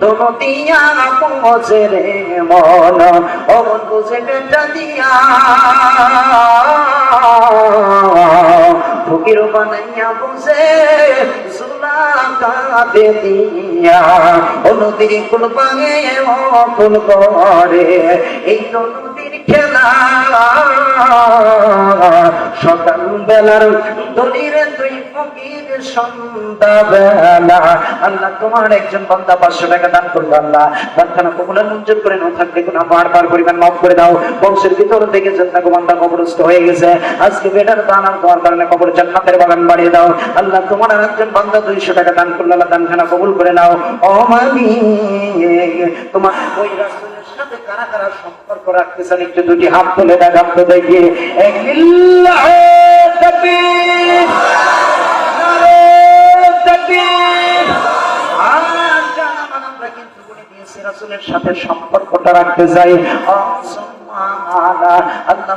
দোনো দিয়া পৌঁছে রে মন অমন বুঝে বেটা দিয়া ফকির বানাইয়া বুঝে কাঁদে দিয়া অনুদিন কোন পাঙে কুল করে এই তো নদীর দান করল, আল্লাহ। প্রার্থনা করে বংশের ভিতর থেকে জন্না বান্দা কবরস্থ হয়ে গেছে। আজকে বেটার দান তোমার কারণে কবর জান্নাতের বাগান বাড়িয়ে দাও। আল্লাহ তোমার একজন বান্দা দুইশো টাকা দান করল দানখানা কবুল করে নাও। মামি তোমার ওই রাসূলের সাথে কারা কারা সম্পর্ক পেছনে একটু দুটি হাত তুলে তো সাথে সম্পর্কটা রাখতে চাই। আল্লাহ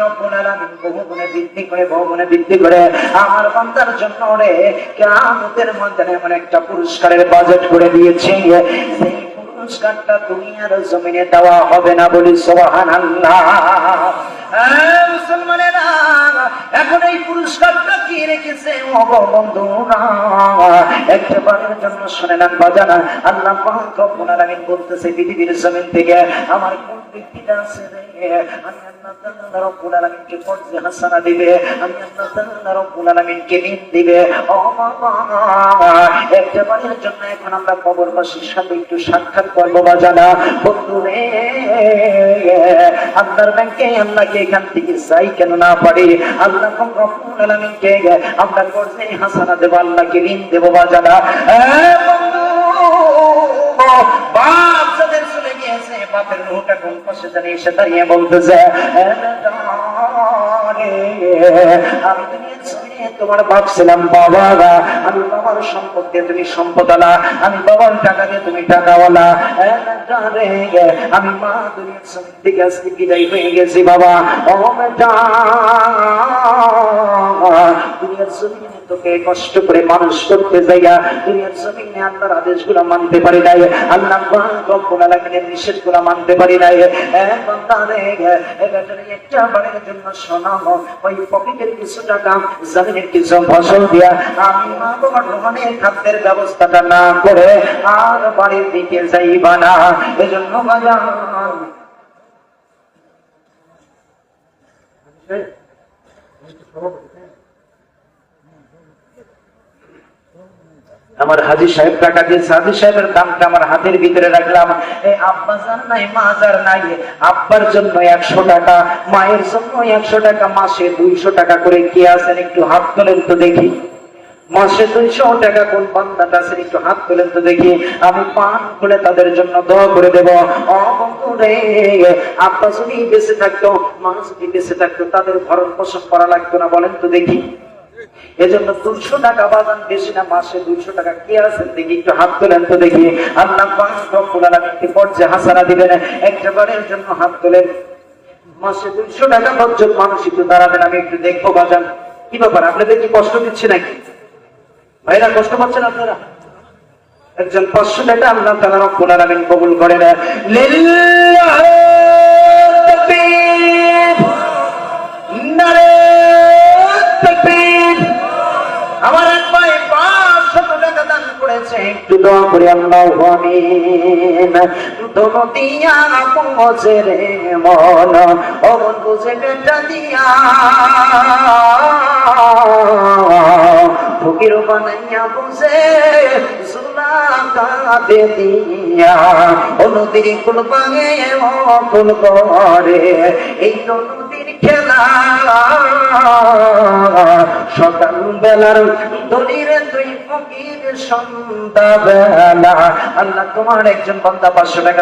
রব্বুল বৃদ্ধি করে বহু বৃদ্ধি করে। আমার একটা পুরস্কারের বাজেট করে দিয়েছে। পুরস্কারটা দুনিয়ার জমিনে দেওয়া হবে না বলি সোহান একটা জন্য আল্লাহ আমার কোন ব্যক্তিটা আছে রে? দিবে, আমি দিবে। জন্য এখন আমরা কবরবাসীর সাথে একটু সাক্ষাৎ করব বাজানা বন্ধু রে আল্লাহর ব্যাংকে আল্লাহকে এখান থেকে চাই কেন না পারি? আল্লাহ আমরা করছে হাসানা দেব, আল্লাহকে ঋণ দেবো বাজানা বাপ বাপের রুহটা কোন পাশে জানি এসে দাঁড়িয়ে বলতেছে তোমার বাপ ছিলাম বাবা আমি বাবার সম্পদ দিয়ে তুমি সম্পদ আলা আমি বাবার টাকা দিয়ে তুমি টাকাওয়ালা। আমি মা দুনিয়ার জমিন থেকে আজকে বিদায় হয়ে গেছি, বাবা। ও বেটা, দুনিয়ার জমিনে তোকে কষ্ট করে মানুষ করতে যাইয়া দুনিয়ার জমিনে আল্লাহর আদেশগুলো মানতে পারি নাই, আল্লাহ রব্বুল আলামিনের নিষেধগুলো মানতে পারি নাই। একটা আর বাড়ির আমার হাজি সাহেব টাকা দিয়েছে হাজি সাহেবের দামটা আমার হাতের ভিতরে রাখলাম। এই আব্বাজার নাই, মাজার নাই। আব্বার জন্য একশো টাকা, মায়ের জন্য একশো টাকা, মাসে দুইশো টাকা করে কে আছেন একটু হাত তোলেন তো দেখি। মাসে দুইশো টাকা কোন বান্দাটা আছেন একটু হাত তোলেন তো দেখি। আমি পান খুলে তাদের জন্য দোয়া করে দেব। ও আব্বা যদি বেঁচে থাকতো, মা যদি বেঁচে থাকতো, তাদের ভরণ পোষণ করা লাগতো না বলেন তো দেখি। এজন্য দুশো টাকা বাজান বেশি না, মাসে দুইশো টাকা। কে আছেন দেখি, একটু হাত তোলেন তো দেখি। আল্লাহ পর্যায়ে হাসানা দিবেন। জন্য হাত তোলেন। মাসে দুইশো টাকা মানুষ একটু দাঁড়াবেন, আমি একটু দেখব বাজান। কি ব্যাপার, আপনাদের কি কষ্ট দিচ্ছে নাকি? ভাইরা, কষ্ট পাচ্ছেন আপনারা? একজন পাঁচশো টাকা আল্লাহ তালা কবুল করে না আমার এক ভাই পাঁচশত টাকা দান করেছে। একটু দোয়া করে, আল্লাহ আমিন। দোনো দিয়া পৌঁছে রে মন অমন বুঝে বেটা দিয়া। ফকির বানাইয়া বুঝে দিয়া ও নদীর কুল পাগে ও করে, এই নদীর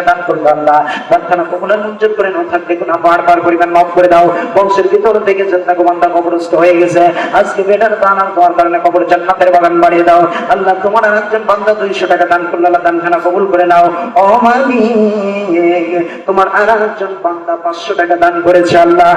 দান করল, আল্লাহ। করে বংশের ভিতর থেকে চেষ্টা বান্দা কবরস্থ হয়ে গেছে। আজকে বেটার দান তোমার কারণে কবর জান্নাতের বাগান বাড়িয়ে দাও। আল্লাহ, তোমার একজন বান্দা দুইশো টাকা দান করল দানখানা কবুল করে নাও। মামি তোমার আর একজন বান্দা পাঁচশো টাকা দান করেছে, আল্লাহ।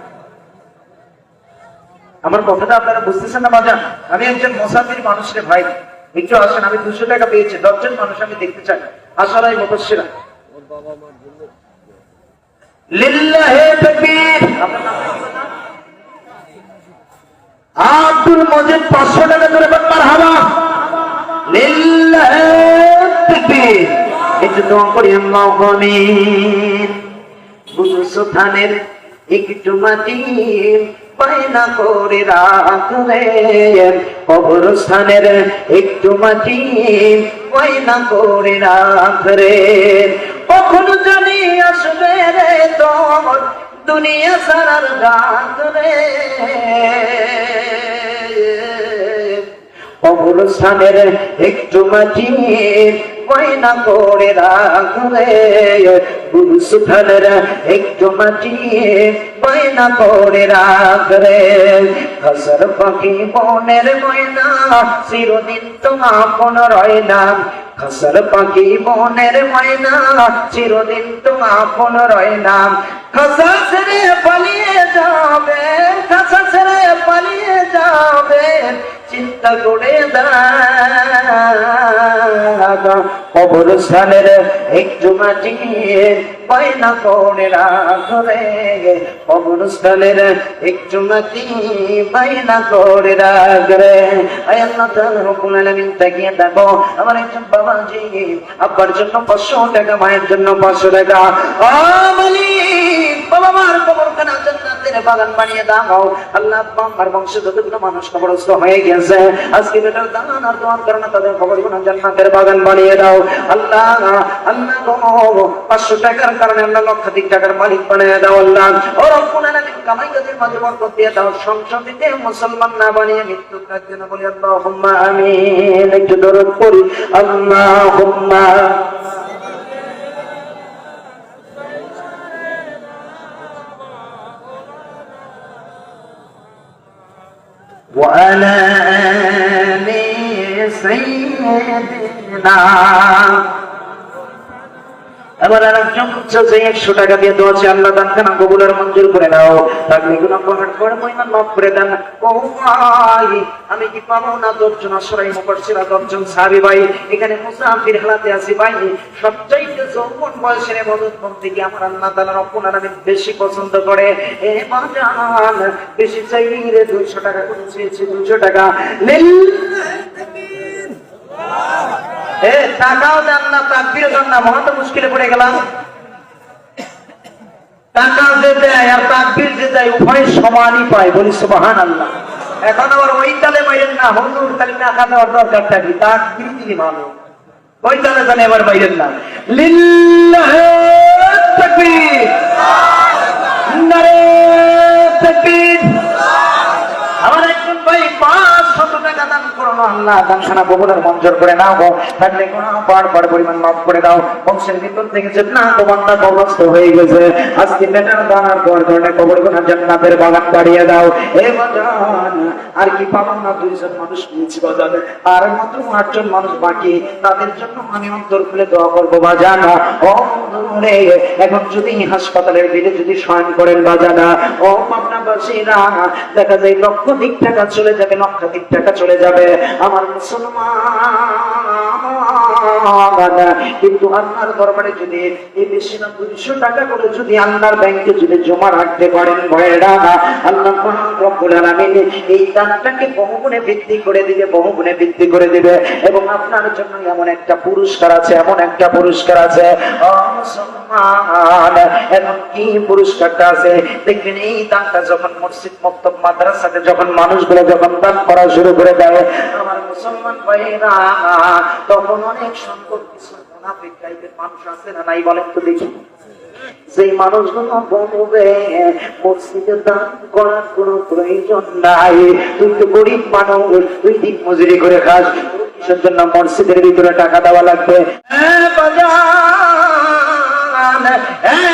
আমার কথাটা আপনারা বুঝতেছেন না, বাজান? আমি একজন মোসাফির মানুষের ভাই। একটু আসেন, আমি দুশো টাকা পেয়েছি। দশজন মানুষ আমি দেখতে চাই। মুখশিরা আল্লাহু আমিন। বুঝুস্থানের একটু মাটি পায়না করে রাখলে কবরস্থানের একটু মাটি পায়না করে রাখরে কখন জানি আসবে রে তোর দুনিয়া সারার ডাক রে। অবরস্থানের একটু মাটি ময়না করে রাখলে গুরু সুখানের একটু মাটি ময়না করে রাখলে খসর পাখি বনের ময়না চিরদিন তো আপন রয় না খসর পাখি বনের ময়না চিরদিন তো আপন রয় না খসা ছেড়ে পালিয়ে যাবে, খসা ছেড়ে পালিয়ে যাবে। চিন্তা করে কবরস্থানের একটু মাটি পায়না করে রাখরে কবরস্থানের একটু মাটি পায়না করে রাখরে আল্লাহ তাআলা রব্বুল বাগান বানিয়ে দাও। আল্লাহ মানুষ হয়ে গেছে, আজকে বেটার দান তাদের কবরগুলো জান্নাতের বাগান বানিয়ে দাও। আল্লাহ আল্লাহ গো টাকার কারণে আল্লাহ লক্ষাধিক টাকার মালিক বানিয়ে দাও আল্লাহ ও রব্বুল আলামিন কামাই কাজের মাঝে বরকত দিয়ে দাও সংসদিতে মুসলমান না বানিয়ে মৃত্যু কাজে না বলি আল্লাহুম্মা আমিন একটু দরদ পড়ি আল্লাহুম্মা وعلى آل سيدنا এবার আর একজন হচ্ছে যে একশো টাকা দিয়ে আছে আল্লাহ দান খানা কবুলের মঞ্জুর করে নাও তাকলে গুলো পাহাড় করে মহিমান মাফ করে দেন। ও ভাই আমি কি পাবো না দশজন আসরাই মুখর্সিরা দশজন সাহাবি ভাই? এখানে মুসাফির হালাতে আছি ভাই। সবচাইতে যৌবন বয়সের মদত থেকে আমার আল্লাহ তালা রব্বুল আমি বেশি পছন্দ করে? এ বাজান, বেশি চাই রে দুইশো টাকা করে চেয়েছি দুইশো টাকা। টাকাও দেন না, তাকবিরও দেন না, মহা তো মুশকিলে পড়ে গেলাম। টাকা যে দেয় আর তাকবির যে দেয় উভয় সমানই পায়, বলি সুবাহান আল্লাহ এখন আবার ওই তালে মাইরেন না, হুজুর তালে টাকা দেওয়ার দরকার থাকি, তাকবির দিলি ভালো। ওই তালে জানে এবার মাইরেন না। লিল্লাহে তাকবীর। আল্লাহ দান করে নাও গো। থাকলে কোনো বার বার পরিমাণ মাফ করে দাও। বংশের ভিতর থেকে না কবরস্থ হয়ে গেছে, আজকে বেটার দান আর তোমার কবর গোনা জান্নাতের বাগান বাড়িয়ে দাও। এ বাজান আর কি পাবো না দুইজন মানুষ নিয়েছি বাজান আর মাত্র আটজন মানুষ বাকি, তাদের জন্য আমি অন্তর খুলে দোয়া করব, বাজান। ও রে এখন যদি হাসপাতালের বেডে যদি শয়ন করেন, বাজানা। ও পাবনাবাসীরা, দেখা যায় লক্ষ দিক টাকা চলে যাবে, লক্ষাধিক টাকা চলে যাবে। আমার মুসলমান কিন্তু আল্লাহর দরবারে যদি এই বেশি না দুইশো টাকা করে যদি আল্লাহর ব্যাংকে যদি জমা রাখতে পারেন ভয়েরা আল্লাহ এই দানটাকে বহুগুণে বৃদ্ধি করে দিবে, বহুগুণে বৃদ্ধি করে দিবে। এবং আপনার জন্য এমন একটা পুরস্কার আছে, এমন একটা পুরস্কার আছে। এমন কি পুরস্কারটা আছে? দেখবেন এই দানটা যখন মসজিদ মক্তব মাদ্রাসাতে যখন মানুষগুলো যখন দান করা শুরু করে দেয়, আমার মুসলমান ভাইরা তখন অনেক সংকট মুনাফিক টাইপের মানুষ আছে না নাই বলেন তো দেখি। সেই মানুষগুলো মসজিদে দান করার কোনো প্রয়োজন নাই। তুই তো গরিব মানুষ তুই দিন মজুরি করে খাস। কিসের জন্য মসজিদের ভিতরে টাকা দেওয়া লাগবে? হ্যাঁ,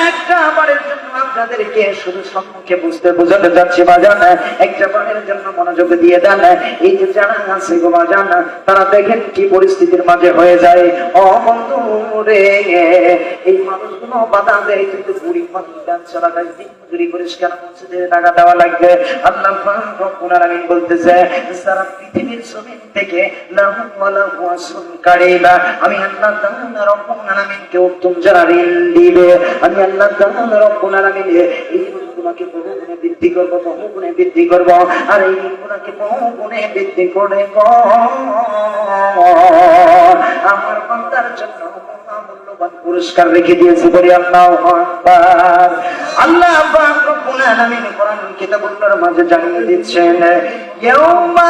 একটা বারের আপনাদেরকে শুধু সম্মুখে বুঝতে বোঝাতে যাচ্ছি বাজান, একটা বারের জন্য মনোযোগ দিয়ে দেন। এই যে যারা আছে গো বাজান, তারা দেখেন কি পরিস্থিতির মাঝে হয়ে যায়। ও বন্ধু রে, এই মানুষগুলো বাধা দেয়, কিন্তু বুড়ি মানুষ গান চলা যায় দিন মজুরি পরিষ্কার মসজিদের টাকা দেওয়া লাগবে। আল্লাহ বলতেছে, সারা পৃথিবীর জমিন থেকে আমি আল্লাহ রব্বুল আলামিনকে উত্তম যারা ঋণ দিবে, আমি আল্লাহ রব্বুল আলামিন এই ঋণগুলোকে বহু গুণে বৃদ্ধি করব, বহু গুণে বৃদ্ধি করব, আর এই বহু গুণে বৃদ্ধি করে আমার জন্য পুরস্কার রেখে দিয়েছে, বলি আল্লাহ আকবার। আল্লাহ কিতাবুল্লাহর মাঝে জানিয়ে দিচ্ছেন, ইয়াউমা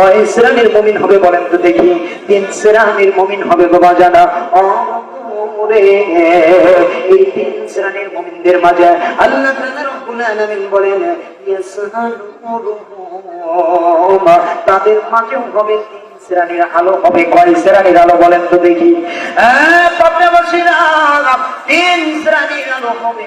কয় মুমিন হবে বলেন তো দেখি। তিন শ্রেণির মুমিন হবে বাবা জানা। মাঝেও হবে আলো, হবে কয় শ্রেণির আলো বলেন তো দেখি। তিন শ্রেণির আলো হবে।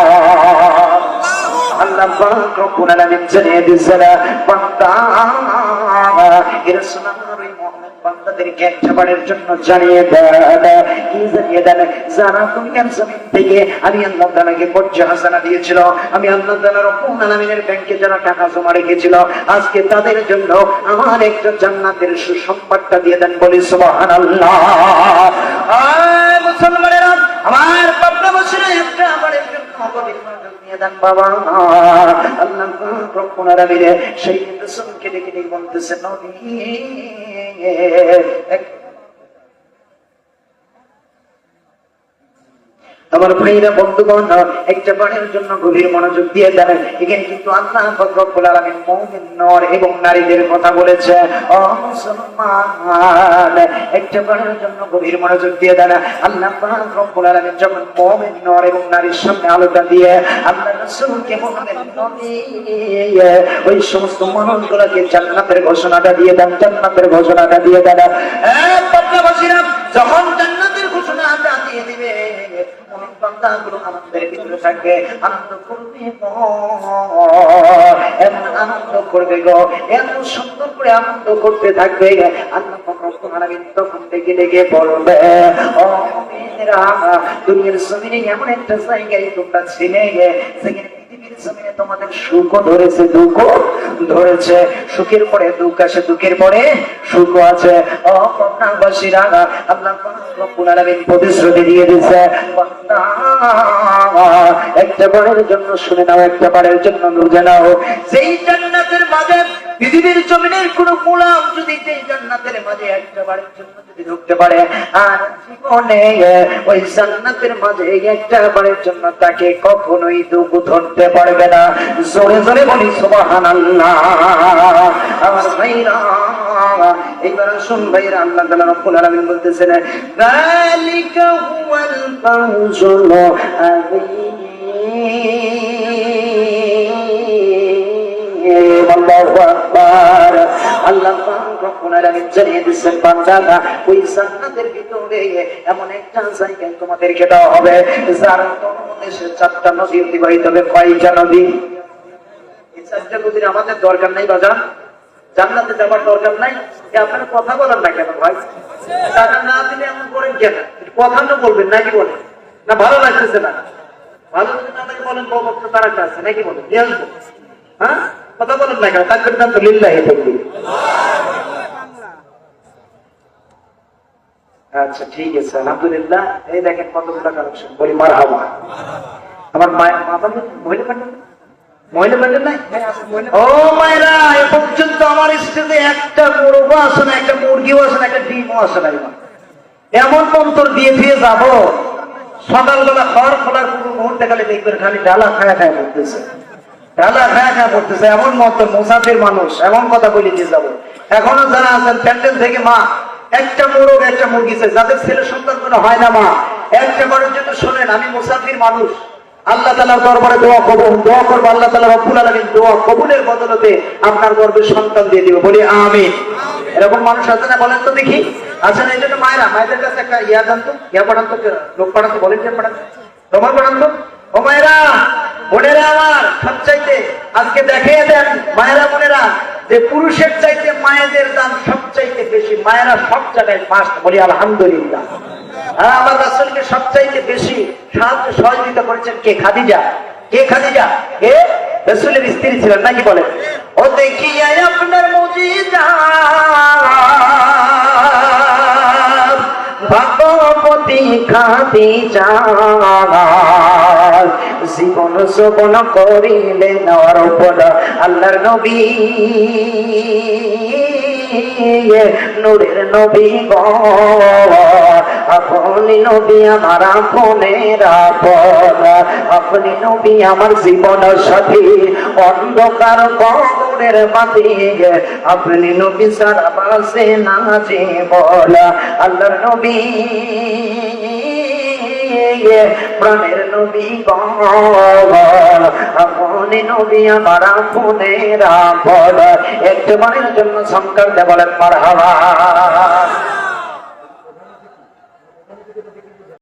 আমি দিয়েছিল, আমি ব্যাংকে যারা টাকা আজকে তাদের জন্য আমার একটা জান্নাতের সুসংবাদটা দিয়ে দেন বলি আয় মুসলমানেরা আমার পাবনা বছরে একটা আমাদের জন্য পবিত্র নিয়ে দেন বাবা আল্লাহ আলামিন সেই রাসূলকে ডেকে ডেকে বলতেছে আমার ভাইরা, বন্ধুগণ একটা বারের জন্য গভীর মনোযোগ দিয়ে দেন এখানে কিন্তু আল্লাহ পাক রব্বুল আলামিন মুমিন, নর এবং নারীদের কথা বলেছে। ও মুসলমান, একটা বারের জন্য গভীর মনোযোগ দিয়ে দেন আল্লাহ পাক রব্বুল আলামিন যখন মুমিন, নর এবং নারীর সামনে আলোটা দিয়ে আল্লাহ রাসূলকে বললেন ওই সমস্ত মানুষগুলোকে জান্নাতের ঘোষণাটা দিয়ে দেন, জান্নাতের ঘোষণাটা দিয়ে দেন। যখন দিবে আনন্দের ভিতরে থাকবে আনন্দ করবে এমন আনন্দ করবে গো। সুন্দর করে আনন্দ করতে থাকবে। ও ধরেছে, দুঃখও ধরেছে। সুখের পরে দুঃখ আসে, দুঃখের পরে সুখ আছে। ও কন্যাবাসীরা, আল্লাহ একটা বারের জন্য শুনে নাও একটা বারের জন্য বুঝে নাও। যেই জান্নাতের মাঝে পৃথিবীর জমিনের কোন গোলাম যদি যেই জান্নাতের মাঝে একটা বারের জন্য যদি ঢুকতে পারে, আর জীবনে ওই জান্নাতের মাঝে একটা বারের জন্য তাকে কখনোই দুঃখ ধরতে পারবে না। জোরে জোরে বলি ভাইরা, এইবার শুন ভাইরা, আল্লাহ তাআলা রব্বুল আকবার আল্লাহ জানিয়ে দিচ্ছেন বান্দারা, ওই জান্নাতের ভিতরে এমন একটা জায়গায় তোমাদেরকে দেওয়া হবে, যার তলদেশে চারটা নদী অতিবাহিত হবে, কয়টা নদী? আমাদের দরকার নাই বাজান জান্নাতে যাবার দরকার নাই। আপনারা কথা বলেন না কেন ভাই? না নাকি বলেন? না, ভালো লাগতেছে না। ভালো আছে, নাকি বলেন? হ্যাঁ? কথা বলেন না কেন? তাকবির নাম তো লিল্লাহি তাকবীর। আচ্ছা ঠিক আছে আলহামদুলিল্লাহ। এই দেখেন কতগুলো কালেকশন বলি মার হাওয়া আমার মায়ের মা বাবা মহিলা মহিলা পান্ডা নাই? ও মায়েরা এ পর্যন্ত আমার স্টেজে একটা আসে না একটা মুরগিও আসে না একটা ডিমও আসে না এমন। মন্তর দিয়ে দিয়ে যাব। সকালবেলা খড় খোলার পুরো মুহূর্তে খালি দেখবেন খালি ডালা খায়া খায়া পড়তেছে খায়া খায়া পড়তেছে এমন মন্তর মুসাফির মানুষ, এমন কথা বলে যাব। এখনও যারা আছেন, প্যান্ডেল থেকে মা, একটা মোরগ, একটা মুরগি চাই, যাদের ছেলে সন্তান কোনো হয় না মা, একটা শোনেন, আমি মুসাফির মানুষ। আল্লাহ তালার দরবারে দোয়া দোয়া করব, আল্লাহ তালা রব্বুল দোয়া কবুলের বদলতে আপনার গর্বে সন্তান দিয়ে দিবে। বলি আমি এরকম মানুষ আছে না, বলেন তো দেখি। আচ্ছা এই জন্য মায়েরা, মায়েদের কাছে একটা ইয়া জানতো ইয়া পড়ান তো, লোক পড়ান তো, বলেন ইয়া পড়ান তোমার পড়ান তো। বোনেরা আমার আজকে দেখে দেন মায়েরা, বোনেরা, যে পুরুষের চাইতে মায়েদের বেশি, মায়েরা সব জায়গায় ফার্স্ট বলি আলহামদুলিল্লাহ। আর আমার রাসুলকে সবচাইতে বেশি সাহায্য সহযোগিতা করেছেন কে? খাদিজা। কে খাদিজা? কে? রসুলের স্ত্রী ছিলেন, নাকি বলেন? ও দেখিয়া আপনার মজিদা। ভগবতী খাদিজা জীবন শোভন করিলেন ওর উপর আল্লাহর নবী। নূরের নবী গ। আপনি নবী আমার আপনের আপন আপনি নবী আমার জীবন সাথী। অন্ধকার কবরের মাটি আপনি নবী সারা বাসে না জীবন। আল্লাহর নবী। প্রাণের নবী আপনি নবী আমার আপনের আপন। একটু মানের জন্য সংকার বলেন মার হাওয়া